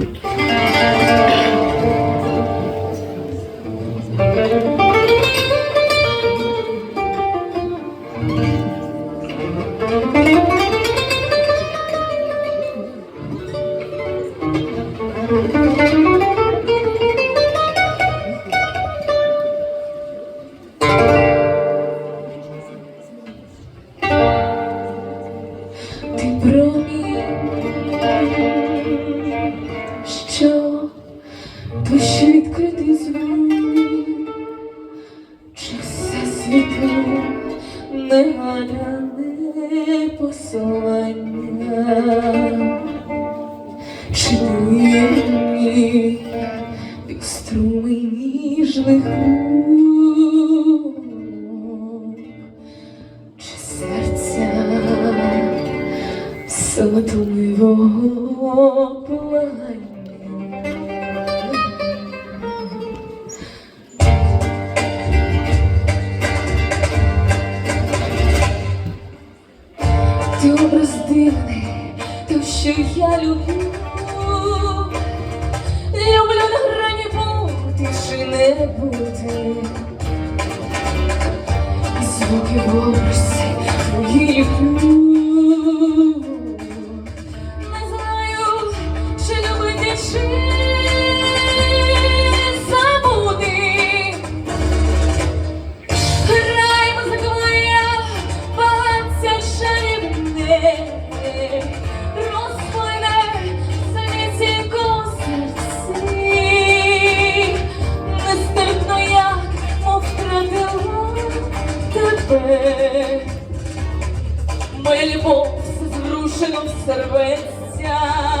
Ти промінь, Душі відкритий звук, чи все світло негаляне посилання, чи від струмень ніжних рук, чи серця Солодливого пламя. Образ дивний, то, що я люблю. Люблю на грані бути чи не бути. І звуки в образі твої люблю. Тебе. Моя любов зрушена в серветься.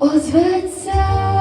озветься.